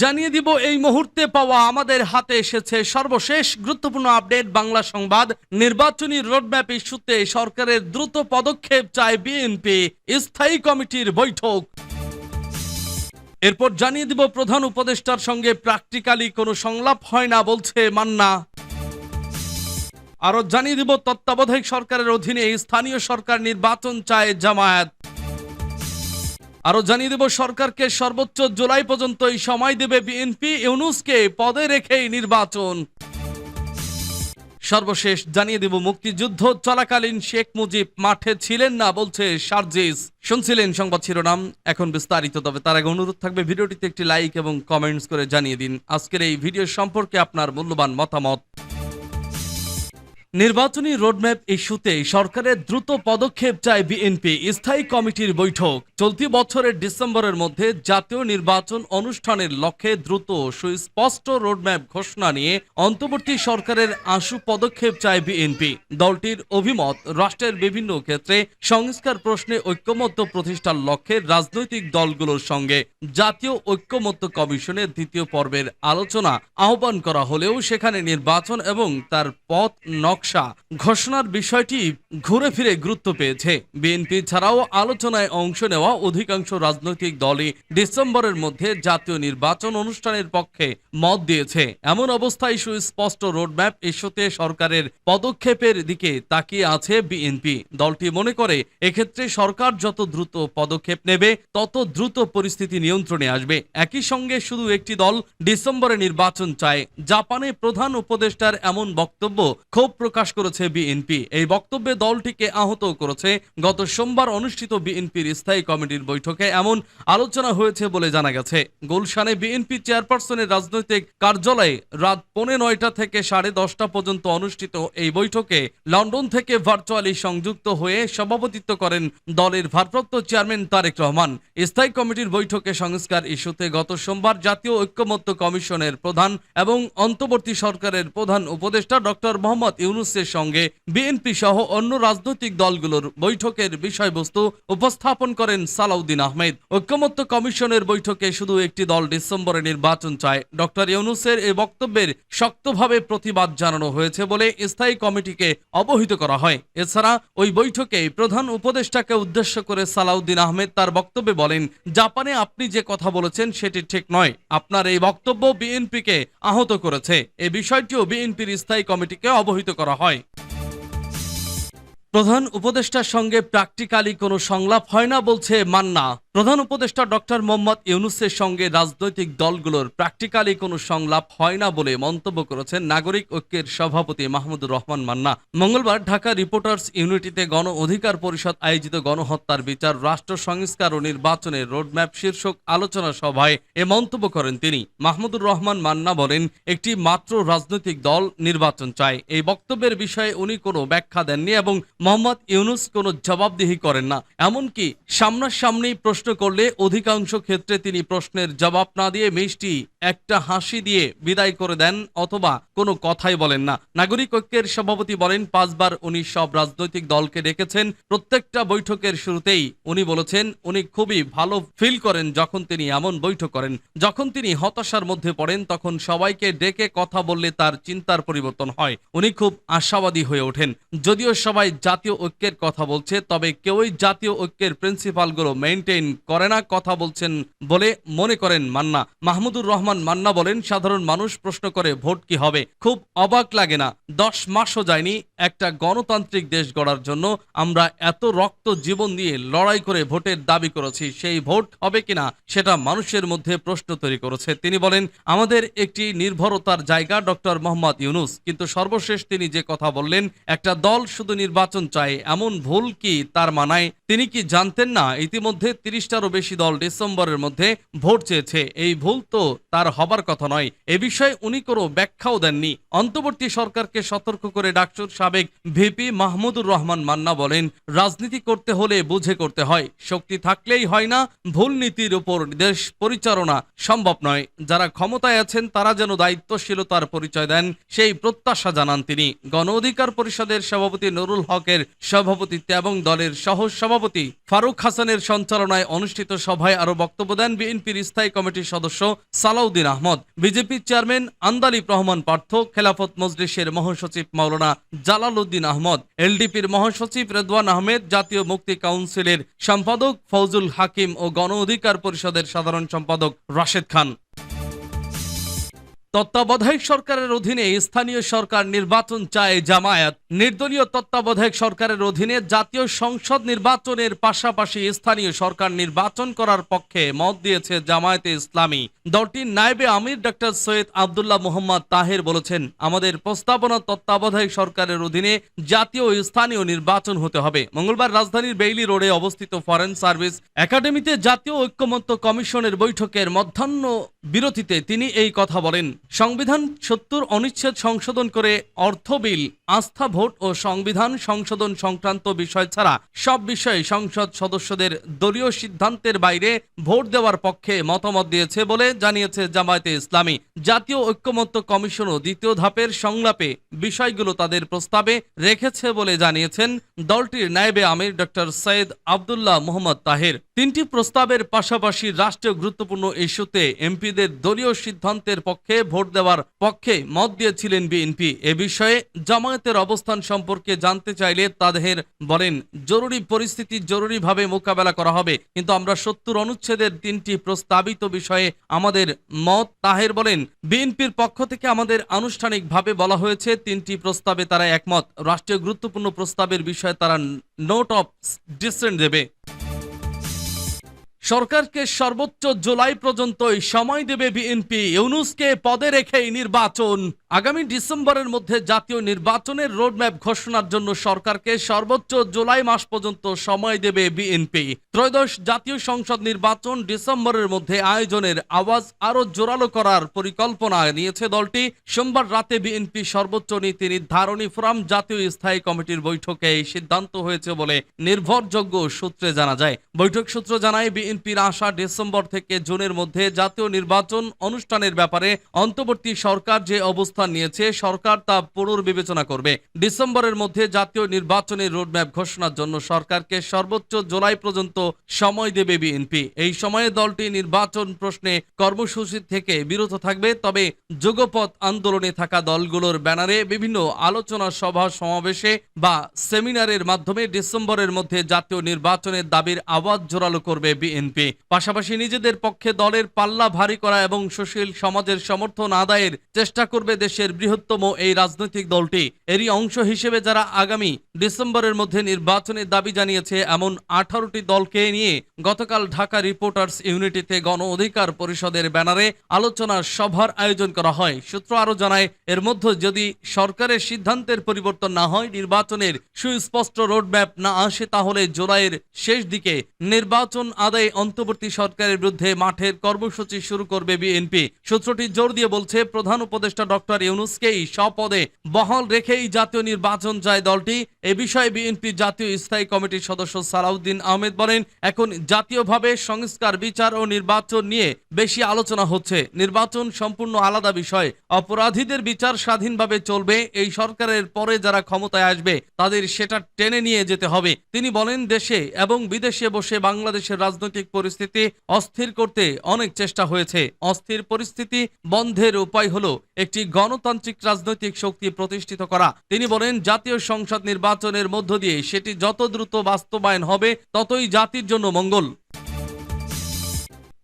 জানিয়ে দিব, এই মুহূর্তে পাওয়া আমাদের হাতে এসেছে সর্বশেষ গুরুত্বপূর্ণ আপডেট বাংলা সংবাদ। নির্বাচনী রোডম্যাপ ইস্যুতে সরকারের দ্রুত পদক্ষেপ চায় বিএনপি। স্থায়ী কমিটির বৈঠক। এরপর জানিয়ে দিব, প্রধান উপদেষ্টার সঙ্গে প্র্যাকটিক্যালি কোনো সংলাপ হয় না বলছে মান্না। আরও জানিয়ে দিব, তত্ত্বাবধায়ক সরকারের অধীনে স্থানীয় সরকার নির্বাচন চায় জামায়াত। আরও জানিয়ে দেব, সরকারকে সর্বোচ্চ জুলাই পর্যন্ত এই সময় দেবে বিএনপি, ইউনুসকে পদে রেখেই নির্বাচন। সর্বশেষ জানিয়ে দেব, মুক্তিযুদ্ধ চলাকালীন শেখ মুজিব মাঠে ছিলেন না, বলছে সার্জিস। শুনছিলেন সংবাদ শিরোনাম, এখন বিস্তারিত, তবে তার আগে অনুরোধ থাকবে, ভিডিওটিতে একটি লাইক এবং কমেন্টস করে জানিয়ে দিন। আজকের এই ভিডিও সম্পর্কে আপনার মূল্যবান মতামত। নির্বাচনী রোডম্যাপ ইস্যুতে সরকারের দ্রুত পদক্ষেপ চায় বিএনপি। স্থায়ী কমিটির বৈঠক। চলতি বছরের ডিসেম্বরের মধ্যে জাতীয় নির্বাচন অনুষ্ঠানের লক্ষ্যে দ্রুত সুস্পষ্ট রোডম্যাপ ঘোষণা নিয়ে অন্তর্বর্তী সরকারের আশু পদক্ষেপ চায় বিএনপি। দলটির অভিমত, রাষ্ট্রের বিভিন্ন ক্ষেত্রে সংস্কার প্রশ্নে ঐক্যমত্য প্রতিষ্ঠার লক্ষ্যে রাজনৈতিক দলগুলোর সঙ্গে জাতীয় ঐক্যমত্য কমিশনের দ্বিতীয় পর্বের আলোচনা আহ্বান করা হলেও সেখানে নির্বাচন এবং তার পথ নকশা ঘোষণার বিষয়টি ঘুরে ফিরে গুরুত্ব পেয়েছে। বিএনপি ছাড়াও আলোচনায় অংশ নেওয়া অধিকাংশ রাজনৈতিক দলই ডিসেম্বরের মধ্যে জাতীয় নির্বাচন অনুষ্ঠানের পক্ষে মত দিয়েছে। এমন অবস্থায় সুস্পষ্ট রোডম্যাপ ইস্যুতে সরকারের পদক্ষেপের দিকে তাকিয়ে আছে বিএনপি। দলটি মনে করে, এক্ষেত্রে সরকার যত দ্রুত পদক্ষেপ নেবে, তত দ্রুত পরিস্থিতি নিয়ন্ত্রণে আসবে। একই সঙ্গে শুধু একটি দল ডিসেম্বরে নির্বাচন চায়। জাপানে প্রধান উপদেষ্টার এমন বক্তব্য ক্ষোভ প্রকাশ করেছে বিএনপি। এই বক্তব্যে দলটিকে আহত করেছে গত সোমবার অনুষ্ঠিত বিএনপির স্থায়ী কমিটির বৈঠকে এমন আলোচনা হয়েছে বলে জানা গেছে। গুলশানে বিএনপি চেয়ারপারসনের রাজনৈতিক কার্যালয়ে রাত পৌনে নয়টা থেকে সাড়ে দশটা পর্যন্ত অনুষ্ঠিত এই বৈঠকে লন্ডন থেকে ভার্চুয়ালি সংযুক্ত হয়ে সভাপতিত্ব করেন দলের ভারপ্রাপ্ত চেয়ারম্যান তারেক রহমান। স্থায়ী কমিটির বৈঠকে সংস্কার ইস্যুতে গত সোমবার জাতীয় ঐক্যমত্য কমিশনের প্রধান এবং অন্তর্বর্তী সরকারের প্রধান উপদেষ্টা ডক্টর মোহাম্মদ ইউনুসের সঙ্গে বিএনপি সহ অন্য রাজনৈতিক দলগুলোর বৈঠকের বিষয়বস্তু উপস্থাপন করেন সালাউদ্দিন আহমেদ। ঐক্যমত্য কমিশনের বৈঠকে শুধু একটি দল ডিসেম্বরে নির্বাচন চায়। ডক্টর ইউনুসের এই বক্তব্যের শক্তভাবে প্রতিবাদ জানানো হয়েছে বলে স্থায়ী কমিটিকে অবহিত করা হয়। এছাড়া ওই বৈঠকে প্রধান উপদেষ্টাকে উদ্দেশ্য করে সালাউদ্দিন আহমেদ তার বক্তব্যে বলেন, জাপানে আপনি যে কথা বলেছেন সেটি ঠিক নয়। আপনার এই বক্তব্য বিএনপিকে আহত করেছে। এ বিষয়টিও বিএনপির স্থায়ী কমিটিকে অবহিত করা হয়। প্রধান উপদেষ্টার সঙ্গে প্র্যাকটিক্যালি কোনো সংলাপ হয় না বলছে মান্না। প্রধান উপদেষ্টা ডক্টর মোহাম্মদ ইউনুসের সঙ্গে রাজনৈতিক দলগুলোর প্র্যাকটিক্যালি কোনো সংলাপ হয় না বলে মন্তব্য করেছেন নাগরিক ঐক্যের সভাপতি মাহমুদুর রহমান মান্না। মঙ্গলবার ঢাকা রিপোর্টার্স ইউনিটিতে গণ অধিকার পরিষদ আয়োজিত গণহত্যার বিচার, রাষ্ট্র সংস্কার ও নির্বাচনের রোডম্যাপ শীর্ষক আলোচনা সভায় এ মন্তব্য করেন তিনি। মাহমুদুর রহমান মান্না বলেন, একটি মাত্র রাজনৈতিক দল নির্বাচন চায়। এই বক্তব্যের বিষয়ে উনি কোনো ব্যাখ্যা দেননি এবং মোহাম্মদ ইউনুস কোনো জবাবদিহি করেন না। এমনকি সামনাসামনি প্রশ্ন করলে অধিকাংশ ক্ষেত্রে তিনি প্রশ্নের জবাব না দিয়ে মিষ্টি একটা হাসি দিয়ে বিদায় করে দেন অথবা কোনো কথাই বলেন না। নাগরিক ঐক্যের সভাপতি বলেন, পাঁচবার উনি সব রাজনৈতিক দলকে ডেকেছেন। প্রত্যেকটা বৈঠকের শুরুতেই উনি বলেছেন, উনি খুবই ভালো ফিল করেন যখন তিনি এমন বৈঠক করেন। যখন তিনি হতাশার মধ্যে পড়েন, তখন সবাইকে ডেকে কথা বললে তার চিন্তার পরিবর্তন হয়। উনি খুব আশাবাদী হয়ে ওঠেন। যদিও সবাই জাতীয় ঐক্যের কথা বলছে, তবে কেউই জাতীয় ঐক্যের প্রিন্সিপালগুলো মেনটেন করে না, কথা বলছেন বলে মনে করেন মান্না। মাহমুদুর রহমান মান্না বলেন, সাধারণ মানুষ প্রশ্ন করে ভোট কি হবে? খুব অবাক লাগে না। দশ মাসও যায়নি একটা গণতান্ত্রিক দেশ গড়ার জন্য। আমরা এত রক্ত জীবন দিয়ে লড়াই করে ভোটের দাবি করেছি, সেই ভোট হবে কিনা সেটা মানুষের মধ্যে প্রশ্ন তৈরি করেছে। তিনি বলেন, আমাদের একটি নির্ভরতার জায়গা ডক্টর মোহাম্মদ ইউনুস। কিন্তু সর্বশেষ তিনি যে কথা বললেন, একটা দল শুধু নির্বাচন চায়, এমন ভুল কি তার মানায়? তিনি কি জানতেন না? ইতিমধ্যে তিরিশটারও বেশি দল ডিসেম্বরের মধ্যে ভোট চেয়েছে। এই ভুল তো তার হবার কথা নয়। এ বিষয়ে উনি কোনো ব্যাখ্যাও দেননি। অন্তর্বর্তী সরকারকে সতর্ক করে ডাকসুর সাবেক ভিপি মাহমুদুর রহমান মান্না বলেন, রাজনীতি করতে হলে বুঝে করতে হয়। শক্তি থাকলেই হয় না, ভুল নীতির উপর দেশ পরিচালনা সম্ভব নয়। যারা ক্ষমতায় আছেন, তারা যেন দায়িত্বশীলতার পরিচয় দেন, সেই প্রত্যাশা জানান তিনি। গণ অধিকার পরিষদের সভাপতি নুরুল হকের সভাপতিত্বে এবং দলের সহ সভাপতি ফারুক হাসানের সঞ্চালনায় অনুষ্ঠিত সভায় আরও বক্তব্য দেন বিএনপির স্থায়ী কমিটির সদস্য সালাউদ্দিন আহমদ। বিজেপির চেয়ারম্যান আন্দালিব রহমান পার্থ, খেলাফত মজলিসের মহাসচিব মাওলানা জালালউদ্দিন আহমদ, এলডিপির মহাসচিব রেদওয়ান আহমেদ, জাতীয় মুক্তি কাউন্সিলের সম্পাদক ফৌজুল হাকিম ও গণ অধিকার পরিষদের সাধারণ সম্পাদক রাশেদ খান। তত্ত্বাবধায়ক সরকারের অধীনে স্থানীয় সরকার নির্বাচন চায় জামায়াত। নির্দলীয় তত্ত্বাবধায়ক সরকারের অধীনে জাতীয় সংসদ নির্বাচনের পাশাপাশি স্থানীয় সরকার নির্বাচন করার পক্ষে মত দিয়েছে জামায়াতে ইসলামী। দলটির নায়েবে আমির ডক্টর সৈয়দ আবদুল্লাহ মোহাম্মদ তাহের বলেছেন, আমাদের প্রস্তাবনা তত্ত্বাবধায়ক সরকারের অধীনে জাতীয় ও স্থানীয় নির্বাচন হতে হবে। মঙ্গলবার রাজধানীর বেইলি রোডে অবস্থিত ফরেন সার্ভিস একাডেমিতে জাতীয় ঐক্যমত্য কমিশনের বৈঠকের মধ্যাহ্ন বিরতিতে তিনি এই কথা বলেন। সংবিধান সত্তর অনুচ্ছেদ সংশোধন করে অর্থ বিল, আস্থা ভোট ও সংবিধান সংশোধন সংক্রান্ত বিষয় ছাড়া সব বিষয়ে সংসদ সদস্যদের দলীয় সিদ্ধান্তের বাইরে ভোট দেওয়ার পক্ষে মতামত দিয়েছে বলে জানিয়েছে জামায়াতে ইসলামী। জাতীয় ঐক্যমত্য কমিশনও দ্বিতীয় ধাপের সংলাপে বিষয়গুলো তাদের প্রস্তাবে রেখেছে বলে জানিয়েছেন দলটির নায়েবে আমির ডক্টর সৈয়দ আবদুল্লাহ মোহাম্মদ তাহের। তিনটি প্রস্তাবের পাশাপাশি রাষ্ট্রীয় গুরুত্বপূর্ণ ইস্যুতে এমপিদের দলীয় সিদ্ধান্তের পক্ষে ভোট দেওয়ার পক্ষে মত দিয়েছিলেন বিএনপি। এ বিষয়ে জামায়াতের অবস্থান সম্পর্কে জানতে চাইলে তাদের বলেন, জরুরি পরিস্থিতি জরুরিভাবে মোকাবেলা করা হবে, কিন্তু আমরা সত্তর অনুচ্ছেদের তিনটি প্রস্তাবিত বিষয়ে আমাদের মত তাহের বলেন, বিএনপির পক্ষ থেকে আমাদের আনুষ্ঠানিকভাবে বলা হয়েছে, তিনটি প্রস্তাবে তারা একমত। রাষ্ট্রীয় গুরুত্বপূর্ণ প্রস্তাবের বিষয়ে তারা নোট অফ ডিসেন্ট দেবে। সরকারকে সর্বোচ্চ জুলাই পর্যন্তই সময় দেবে বিএনপি। ইউনুসকে পদে রেখেই নির্বাচন। আগামী ডিসেম্বরের মধ্যে জাতীয় নির্বাচনের রোডম্যাপ ঘোষণার জন্য সরকারকে সর্বোচ্চ জুলাই মাস পর্যন্ত সময় দেবে বিএনপি। ত্রয়োদশ জাতীয় সংসদ নির্বাচন ডিসেম্বরের মধ্যে আয়োজনের আওয়াজ আরও জোরালো করার পরিকল্পনা নিয়েছে দলটি। সোমবার রাতে বিএনপি সর্বোচ্চ নীতি নির্ধারণী ফোরাম জাতীয় স্থায়ী কমিটির বৈঠকে এই সিদ্ধান্ত হয়েছে বলে নির্ভরযোগ্য সূত্রে জানা যায়। বৈঠক সূত্র জানায় বিএনপির আশা ডিসেম্বর থেকে জুনের মধ্যে জাতীয় নির্বাচন অনুষ্ঠানের ব্যাপারে অন্তর্বর্তী সরকার যে অবস্থান নিয়েছে, সরকার তা পুনর্বিবেচনা করবে। ডিসেম্বরের মধ্যে জাতীয় নির্বাচনের রোডম্যাপ ঘোষণার জন্য সরকারকে সর্বোচ্চ জুলাই পর্যন্ত সময় দেবে বিএনপি। এই সময়ে দলটি নির্বাচন প্রশ্নে কর্মসূচি থেকে বিরত থাকবে, তবে যুগপথ আন্দোলনে থাকা দলগুলোর ব্যানারে বিভিন্ন আলোচনা সভা সমাবেশে বা সেমিনারের মাধ্যমে ডিসেম্বরের মধ্যে জাতীয় নির্বাচনের দাবির আওয়াজ জোরালো করবে বিএনপি। পাশাপাশি নিজেদের পক্ষে দলের পাল্লা ভারী করা এবং সুশীল সমাজের সমর্থন আদায়ের চেষ্টা করবে দেশের বৃহত্তম এই রাজনৈতিক দলটি। এরই অংশ হিসেবে যারা আগামী ডিসেম্বরের মধ্যে নির্বাচনের দাবি জানিয়েছে, এমন আঠারোটি দলকে নিয়ে গতকাল ঢাকা রিপোর্টার্স ইউনিটিতে গণ অধিকার পরিষদের ব্যানারে আলোচনা সভার আয়োজন করা হয়। সূত্র আরও জানায়, এর মধ্যে যদি সরকারের সিদ্ধান্তের পরিবর্তন না হয়, নির্বাচনের সুস্পষ্ট রোডম্যাপ না আসে, তাহলে জুলাইয়ের শেষ দিকে নির্বাচন আদায়ে অন্তর্বর্তী সরকারের বিরুদ্ধে মাঠের কর্মসূচি শুরু করবে বিএনপি। সূত্রটি জোর দিয়ে বলছে, প্রধান উপদেষ্টা ডক্টর ইউনুসকেই স্বপদে বহাল রেখেই জাতীয় নির্বাচন চায় দলটি। এ বিষয়ে বিএনপি জাতীয় স্থায়ী কমিটির সদস্য সালাউদ্দিন আহমেদ বলেন, এখন জাতীয়ভাবে সংস্কার, বিচার ও নির্বাচন নিয়ে বেশি আলোচনা হচ্ছে। নির্বাচন সম্পূর্ণ আলাদা বিষয়। অপরাধীদের বিচার স্বাধীনভাবে চলবে, এই সরকারের পরে যারা ক্ষমতায় আসবে, তাদের সেটা টেনে নিয়ে যেতে হবে। তিনি বলেন, দেশে এবং বিদেশে বসে বাংলাদেশের রাজনৈতিক পরিস্থিতি অস্থির করতে অনেক চেষ্টা হয়েছে। অস্থির পরিস্থিতি বন্ধের উপায় হলো একটি গণতান্ত্রিক রাজনৈতিক শক্তি প্রতিষ্ঠিত করা। তিনি বলেন, জাতীয় সংসদ নির্বাচনের মধ্য দিয়ে সেটি যত দ্রুত বাস্তবায়ন হবে, ততই জাতির জন্য মঙ্গল।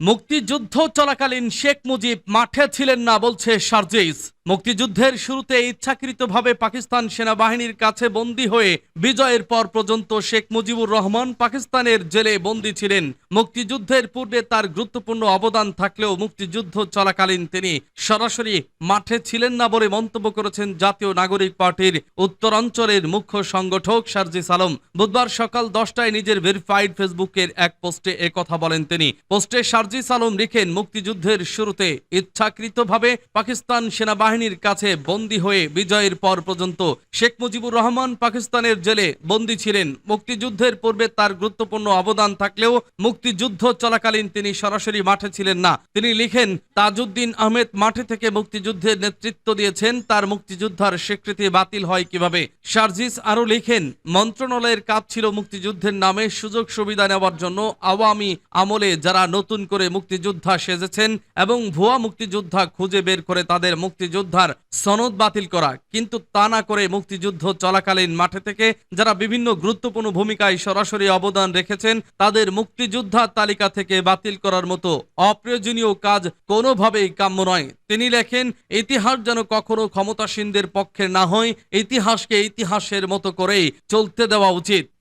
মুক্তিযুদ্ধ চলাকালীন শেখ মুজিব মাঠে ছিলেন না, বলছে সার্জিস মুক্তিযুদ্ধের শুরুতে ইচ্ছাকৃতভাবে পাকিস্তান সেনাবাহিনীর কাছে বন্দী হয়ে বিজয়ের পর পর্যন্ত শেখ মুজিবুর রহমান পাকিস্তানের জেলে বন্দী ছিলেন। মুক্তিযুদ্ধের পূর্বে তার গুরুত্বপূর্ণ অবদান থাকলেও মুক্তিযুদ্ধ চলাকালীন তিনি সরাসরি মাঠে ছিলেন না বলে মন্তব্য করেছেন জাতীয় নাগরিক পার্টির উত্তরাঞ্চলের মুখ্য সংগঠক সার্জিস আলম। বুধবার সকাল দশটায় নিজের ভেরিফাইড ফেসবুকের এক পোস্টে কথা বলেন তিনি। পোস্টে সার্জিস আলম লিখেন, মুক্তিযুদ্ধের শুরুতে ইচ্ছাকৃতভাবে পাকিস্তান সেনাবাহিনী বাহিনীর কাছে বন্দী হয়ে বিজয়ের পর পর্যন্ত শেখ মুজিবুর রহমান পাকিস্তানের জেলে বন্দী ছিলেন। মুক্তিযুদ্ধের পূর্বে তার গুরুত্বপূর্ণ অবদান থাকলেও মুক্তিযুদ্ধ চলাকালীন তিনি সরাসরি মাঠে ছিলেন না। তিনি লিখেন, তাজউদ্দিন আহমেদ মাঠে থেকে মুক্তিযুদ্ধের নেতৃত্ব দিয়েছেন, তার মুক্তিযোদ্ধার স্বীকৃতি বাতিল হয় কীভাবে? সার্জিস আরও লিখেন, মন্ত্রণালয়ের কাজ ছিল মুক্তিযুদ্ধের নামে সুযোগ সুবিধা নেওয়ার জন্য আওয়ামী আমলে যারা নতুন করে মুক্তিযোদ্ধা সেজেছেন এবং ভুয়া মুক্তিযোদ্ধা খুঁজে বের করে তাদের মুক্তিযোদ্ধার সনদ বাতিল করা। কিন্তু তা না করে মুক্তিযুদ্ধ চলাকালীন মাঠে থেকে যারা বিভিন্ন গুরুত্বপূর্ণ ভূমিকায় সরাসরি অবদান রেখেছেন, তাদের মুক্তিযোদ্ধার তালিকা থেকে বাতিল করার মতো অপ্রয়োজনীয় কাজ কোনোভাবেই কাম্য নয়। তিনি লেখেন, ইতিহাস যেন কখনো ক্ষমতাসীনদের পক্ষে না হয়, ইতিহাসকে ইতিহাসের মতো করেই চলতে দেওয়া উচিত।